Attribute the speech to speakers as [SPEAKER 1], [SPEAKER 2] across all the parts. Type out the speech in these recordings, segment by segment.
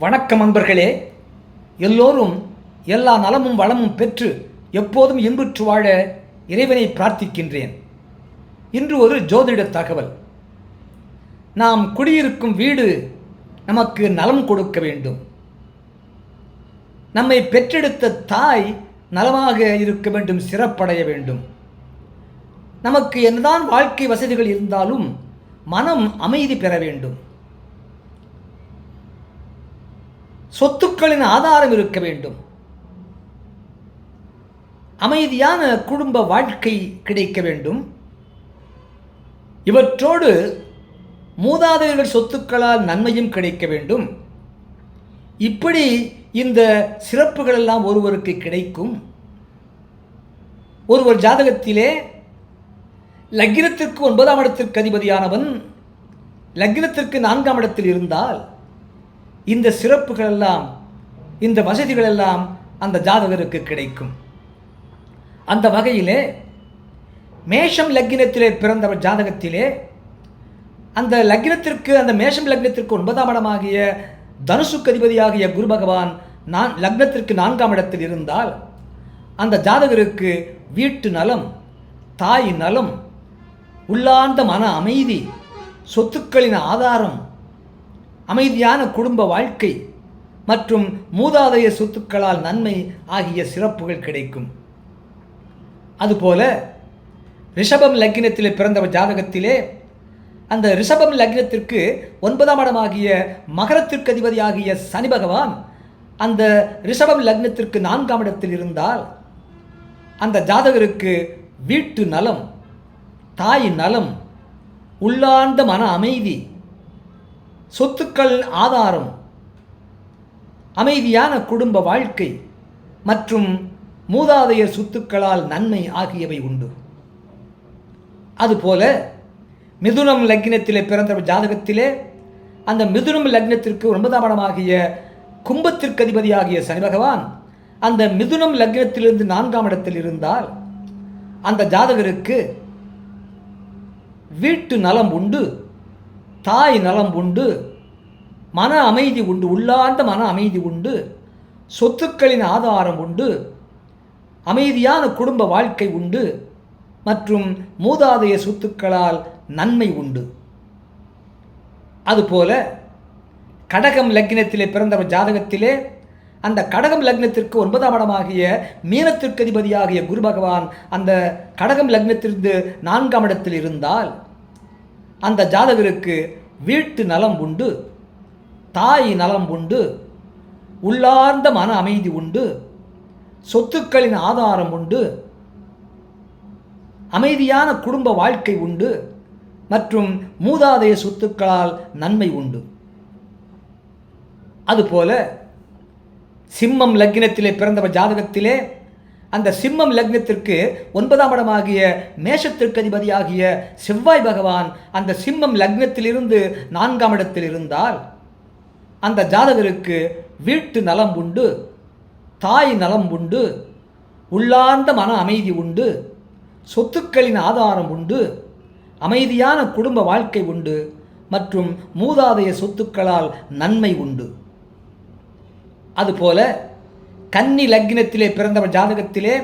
[SPEAKER 1] வணக்கம் அன்பர்களே. எல்லோரும் எல்லா நலமும் வளமும் பெற்று எப்போதும் இன்புற்று வாழ இறைவனை பிரார்த்திக்கின்றேன். இன்று ஒரு ஜோதிட தகவல். நாம் குடியிருக்கும் வீடு நமக்கு நலம் கொடுக்க வேண்டும். நம்மை பெற்றெடுத்த தாய் நலமாக இருக்க வேண்டும் சிறப்படைய வேண்டும். நமக்கு என்னதான் வாழ்க்கை வசதிகள் இருந்தாலும் மனம் அமைதி பெற வேண்டும். சொத்துக்களின் ஆதாரம் இருக்க வேண்டும். அமைதியான குடும்ப வாழ்க்கை கிடைக்க வேண்டும். இவற்றோடு மூதாதையர்கள் சொத்துக்களால் நன்மையும் கிடைக்க வேண்டும். இப்படி இந்த சிறப்புகள் எல்லாம் ஒருவருக்கு கிடைக்கும். ஒருவர் ஜாதகத்திலே லக்னத்திற்கு ஒன்பதாம் இடத்திற்கு அதிபதியானவன் லக்னத்திற்கு நான்காம் இடத்தில் இருந்தால் இந்த சிறப்புகள் எல்லாம் இந்த வசதிகள் எல்லாம் அந்த ஜாதகருக்கு கிடைக்கும். அந்த வகையிலே மேஷம் லக்னத்திலே பிறந்தவர் ஜாதகத்திலே அந்த லக்னத்திற்கு அந்த மேஷம் லக்னத்திற்கு ஒன்பதாம் இடமாகிய தனுசுக்கு அதிபதியாகிய குரு பகவான் நான் லக்னத்திற்கு நான்காம் இடத்தில் இருந்தால் அந்த ஜாதகருக்கு வீட்டு நலம் தாய் நலம் உள்ளார்ந்த மன அமைதி சொத்துக்களின் ஆதாரம் அமைதியான குடும்ப வாழ்க்கை மற்றும் மூதாதைய சொத்துக்களால் நன்மை ஆகிய சிறப்புகள் கிடைக்கும். அதுபோல ரிஷபம் லக்னத்திலே பிறந்தவர் ஜாதகத்திலே அந்த ரிஷபம் லக்னத்திற்கு ஒன்பதாம் இடமாகிய மகரத்திற்கு அதிபதியாகிய சனி பகவான் அந்த ரிஷபம் லக்னத்திற்கு நான்காம் இடத்தில் இருந்தால் அந்த ஜாதகருக்கு வீட்டு நலம் தாய் நலம் உள்ளார்ந்த மன அமைதி சொத்துக்கள் ஆதாரம் அமைதியான குடும்ப வாழ்க்கை மற்றும் மூதாதையர் சொத்துக்களால் நன்மை ஆகியவை உண்டு. அதுபோல மிதுனம் லக்னத்திலே பிறந்த ஜாதகத்திலே அந்த மிதுனம் லக்னத்திற்கு ஒன்பதாம் இடமாகிய கும்பத்திற்கு அதிபதியாகிய சனி பகவான் அந்த மிதுனம் லக்னத்திலிருந்து நான்காம் இடத்தில் இருந்தால் அந்த ஜாதகருக்கு வீட்டு நலம் உண்டு தாய் நலம் உண்டு மன அமைதி உண்டு உள்ளார்ந்த மன அமைதி உண்டு சொத்துக்களின் ஆதாரம் உண்டு அமைதியான குடும்ப வாழ்க்கை உண்டு மற்றும் மூதாதைய சொத்துக்களால் நன்மை உண்டு. அதுபோல கடகம் லக்னத்திலே பிறந்தவர் ஜாதகத்திலே அந்த கடகம் லக்னத்திற்கு ஒன்பதாம் இடமாகிய மீனத்திற்கு அதிபதியாகிய குரு பகவான் அந்த கடகம் லக்னத்திலிருந்து நான்காம் இடத்தில் இருந்தால் அந்த ஜாதகருக்கு வீட்டு நலம் உண்டு தாய் நலம் உண்டு உள்ளார்ந்த மன அமைதி உண்டு சொத்துக்களின் ஆதாரம் உண்டு அமைதியான குடும்ப வாழ்க்கை உண்டு மற்றும் மூதாதைய சொத்துக்களால் நன்மை உண்டு. அதுபோல சிம்மம் லக்னத்திலே பிறந்தவர் ஜாதகத்திலே அந்த சிம்மம் லக்னத்திற்கு ஒன்பதாம் இடமாகிய மேஷத்திற்கு அதிபதியாகிய செவ்வாய் பகவான் அந்த சிம்மம் லக்னத்திலிருந்து நான்காம் இடத்தில் இருந்தால் அந்த ஜாதகருக்கு வீட்டு நலம் உண்டு தாய் நலம் உண்டு உள்ளார்ந்த மன அமைதி உண்டு சொத்துக்களின் ஆதாரம் உண்டு அமைதியான குடும்ப வாழ்க்கை உண்டு மற்றும் மூதாதைய சொத்துக்களால் நன்மை உண்டு. அதுபோல கன்னி லக்னத்திலே பிறந்தவர் ஜாதகத்திலே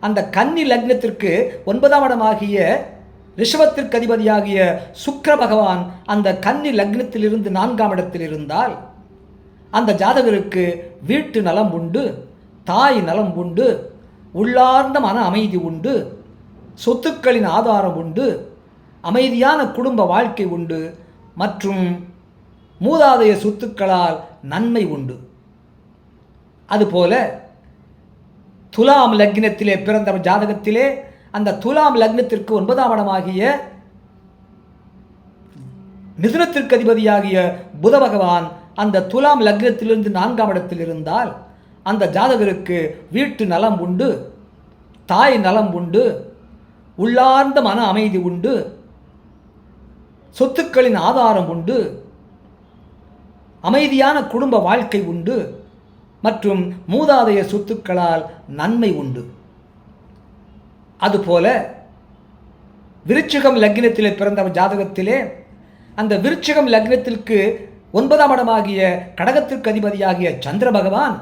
[SPEAKER 1] அந்த கன்னி லக்னத்திற்கு ஒன்பதாம் இடமாகிய ரிஷபத்திற்கு அதிபதியாகிய சுக்கர பகவான் அந்த கன்னி லக்னத்திலிருந்து நான்காம் இடத்தில் இருந்தால் அந்த ஜாதகருக்கு வீட்டு நலம் உண்டு தாய் நலம் உண்டு உள்ளார்ந்த மன அமைதி உண்டு சொத்துக்களின் ஆதாரம் உண்டு அமைதியான குடும்ப வாழ்க்கை உண்டு மற்றும் மூதாதைய சொத்துக்களால் நன்மை உண்டு. அதுபோல துலாம் லக்னத்திலே பிறந்த ஜாதகத்திலே அந்த துலாம் லக்னத்திற்கு ஒன்பதாம் இடமாகிய மிதுனத்திற்கு அதிபதியாகிய புத பகவான் அந்த துலாம் லக்னத்திலிருந்து நான்காம் இடத்தில் இருந்தால் அந்த ஜாதகருக்கு வீட்டு நலம் உண்டு தாய் நலம் உண்டு உள்ளார்ந்த மன அமைதி உண்டு சொத்துக்களின் ஆதாரம் உண்டு அமைதியான குடும்ப வாழ்க்கை உண்டு மற்றும் மூதாதைய சொத்துக்களால் நன்மை உண்டு. அதுபோல விருச்சிகம் லக்னத்திலே பிறந்த ஜாதகத்திலே அந்த விருச்சிகம் லக்னத்திற்கு ஒன்பதாம் இடமாகிய கடகத்திற்கு அதிபதியாகிய சந்திர பகவான்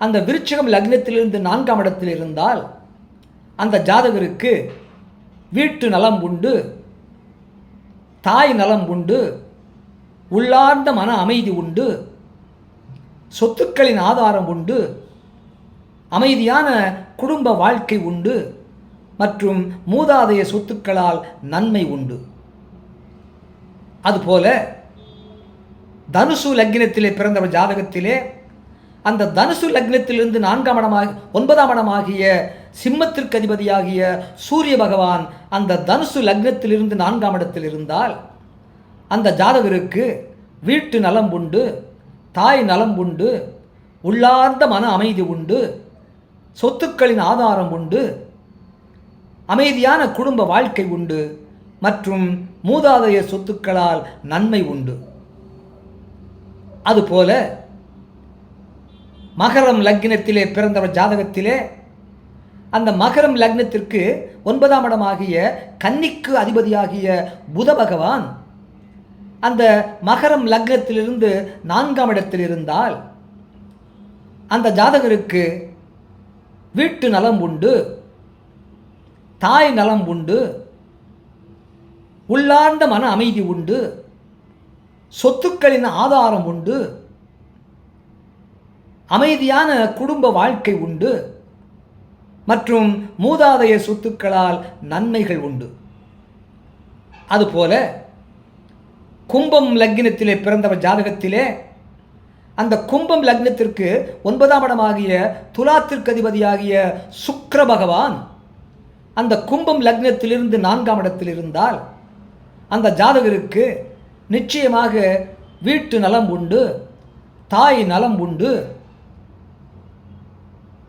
[SPEAKER 1] அந்த விருச்சிகம் லக்னத்திலிருந்து நான்காம் இடத்தில் இருந்தால் அந்த ஜாதகருக்கு வீட்டு நலம் உண்டு தாய் நலம் உண்டு உள்ளார்ந்த மன அமைதி உண்டு சொத்துக்களின் ஆதாரம் உண்டு. அமைதியான குடும்ப வாழ்க்கை உண்டு. மற்றும் மூதாதைய சொத்துக்களால் நன்மை உண்டு. அதுபோல தனுசு லக்னத்திலே பிறந்த ஜாதகத்திலே அந்த தனுசு லக்னத்திலிருந்து நான்காம் இடமாக ஒன்பதாம் இடமாகிய சிம்மத்திற்கு அதிபதியாகிய சூரிய பகவான் அந்த தனுசு லக்னத்திலிருந்து நான்காம் இடத்தில் இருந்தால் அந்த ஜாதகருக்கு வீட்டு நலம் உண்டு. தாய் நலம் உண்டு உள்ளார்ந்த மன அமைதி உண்டு சொத்துக்களின் ஆதாரம் உண்டு அமைதியான குடும்ப வாழ்க்கை உண்டு மற்றும் மூதாதைய சொத்துக்களால் நன்மை உண்டு. அதுபோல மகரம் லக்னத்திலே பிறந்தவர் ஜாதகத்திலே அந்த மகரம் லக்னத்திற்கு ஒன்பதாம் இடமாகிய கன்னிக்கு அதிபதியாகிய புத பகவான் அந்த மகரம் லக்னத்திலிருந்து நான்காம் இடத்தில் இருந்தால் அந்த ஜாதகருக்கு வீட்டு நலம் உண்டு தாய் நலம் உண்டு உள்ளார்ந்த மன அமைதி உண்டு சொத்துக்களின் ஆதாரம் உண்டு அமைதியான குடும்ப வாழ்க்கை உண்டு மற்றும் மூதாதைய சொத்துக்களால் நன்மைகள் உண்டு. அதுபோல கும்பம் லக்னத்திலே பிறந்தவர் ஜாதகத்திலே அந்த கும்பம் லக்னத்திற்கு ஒன்பதாம் இடமாகிய துலாத்திற்கு அதிபதியாகிய சுக்கர பகவான் அந்த கும்பம் லக்னத்திலிருந்து நான்காம் இடத்தில் இருந்தால் அந்த ஜாதகருக்கு நிச்சயமாக வீட்டு நலம் உண்டு தாய் நலம் உண்டு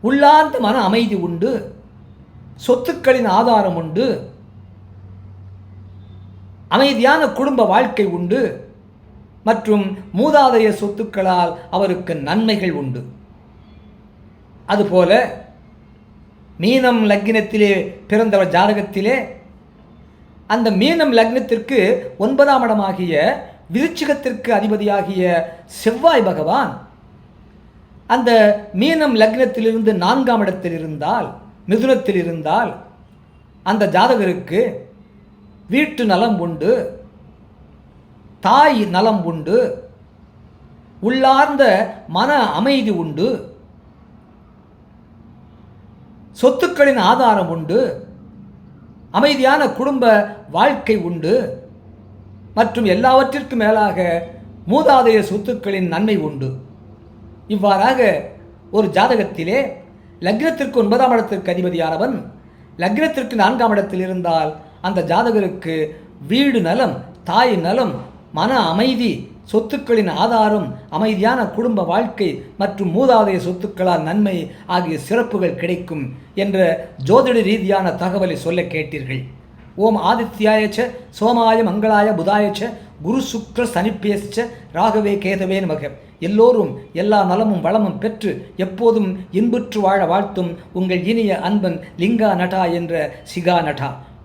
[SPEAKER 1] உள்ளார்ந்த மன அமைதி உண்டு சொத்துக்களின் ஆதாரம் உண்டு அமைதியான குடும்ப வாழ்க்கை உண்டு. மற்றும் மூதாதைய சொத்துக்களால் அவருக்கு நன்மைகள் உண்டு. அதுபோல மீனம் லக்னத்திலே பிறந்தவர் ஜாதகத்திலே அந்த மீனம் லக்னத்திற்கு ஒன்பதாம் இடமாகிய விருச்சிகத்திற்கு அதிபதியாகிய செவ்வாய் பகவான் அந்த மீனம் லக்னத்திலிருந்து நான்காம் இடத்தில் இருந்தால் மிதுனத்தில் இருந்தால் அந்த ஜாதகருக்கு வீட்டு நலம் உண்டு தாய் நலம் உண்டு உள்ளார்ந்த மன அமைதி உண்டு சொத்துக்களின் ஆதாரம் உண்டு அமைதியான குடும்ப வாழ்க்கை உண்டு மற்றும் எல்லாவற்றிற்கும் மேலாக மூதாதைய சொத்துக்களின் நன்மை உண்டு. இவ்வாறாக ஒரு ஜாதகத்திலே லக்னத்திற்கு ஒன்பதாம் இடத்திற்கு அதிபதியானவன் லக்னத்திற்கு நான்காம் இடத்தில் இருந்தால் அந்த ஜாதகருக்கு வீடு நலம் தாய் நலம் மன அமைதி சொத்துக்களின் ஆதாரம் அமைதியான குடும்ப வாழ்க்கை மற்றும் மூதாதைய சொத்துக்களால் நன்மை ஆகிய சிறப்புகள் கிடைக்கும் என்ற ஜோதிட ரீதியான தகவலை சொல்ல கேட்டீர்கள். ஓம் ஆதித்யாயச்ச சோமாய மங்களாய புதாயச்ச குரு சுக்ர சனிப்பேச்ச ராகவே கேதவே நமக. எல்லோரும் எல்லா நலமும் வளமும் பெற்று எப்போதும் இன்புற்று வாழ வாழ்த்தும் உங்கள் இனிய அன்பன் லிங்கா நட்டா என்ற சிகா நட்டா.